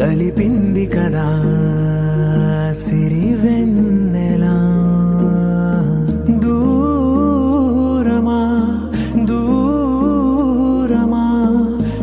కలిపింది కదా సిరి వెన్నెలా దూరమా దూరమా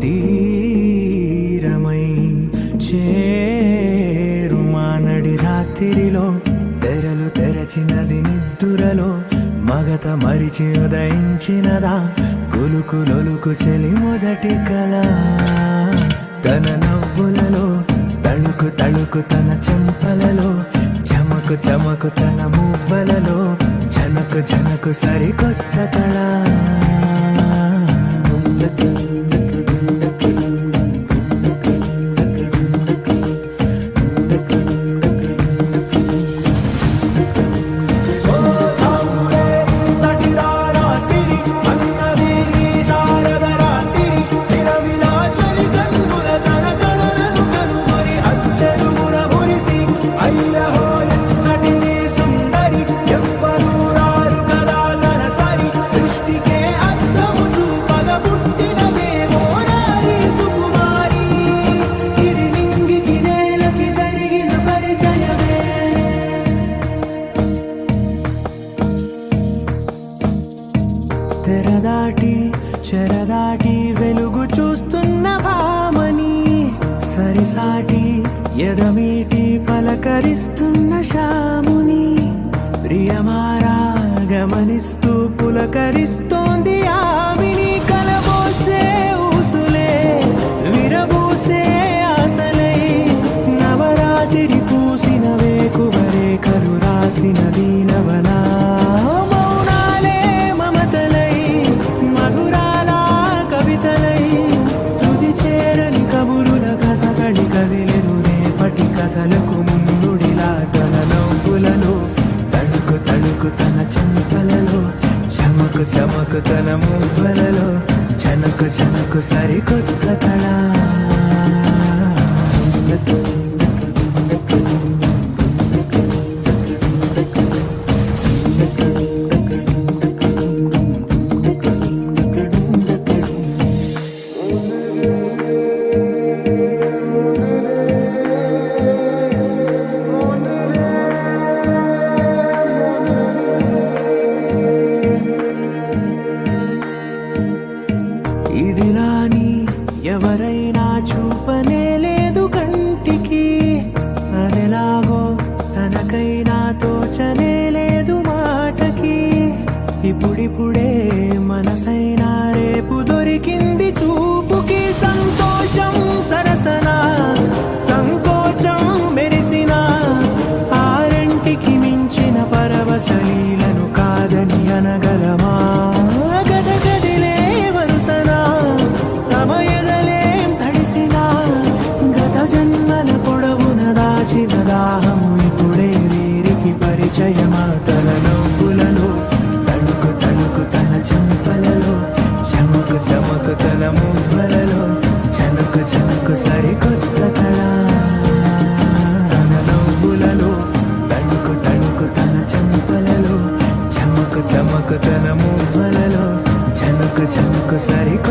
తీరమై చేరుమా నడి రాత్రిలో. తెరలు తెరచినది నిద్దురలో మగత మరిచి ఉదయించినదా. కులుకు లొలుకు చెలి మొదటి కళ. తనను నవ్వులలో తళుకు తళుకు తన చెంపలలో చమకు చమకు తన మువ్వలలో జనకు జనకు సరికొత్త కళ చెరదాటి వెలుగు చూస్తున్న భామని సరిసాటి ఎదమీటి పలకరిస్తున్న శాముని ప్రియమారా గమనిస్తూ పులకరిస్తోంది ఆమిని కలబోసే ఊసులే విరబూసే ఆశలై నవరాత్రి పూసిన వేకువరే కలు చనకు చనకు సరికొత్త చనుకు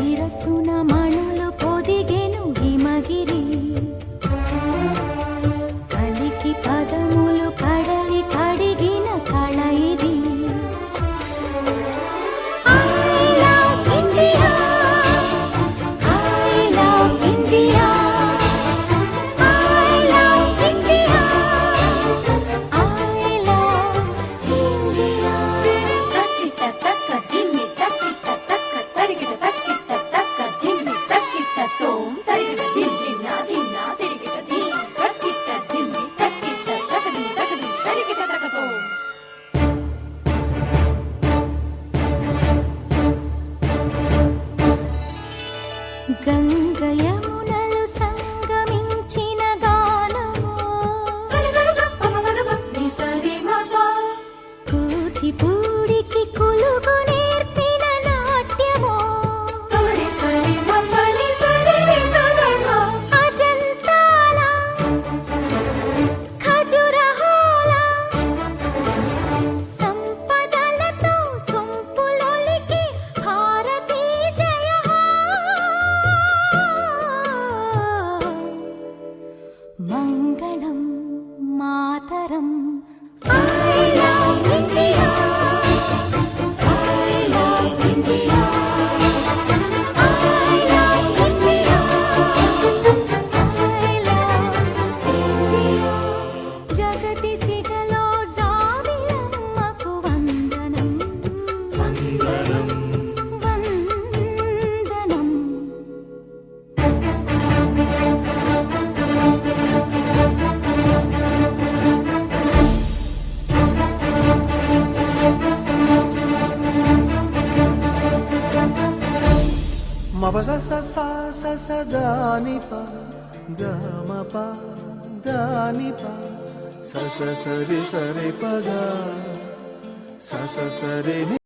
giras una mano మ ప దాని ప. స సరి స రి స రి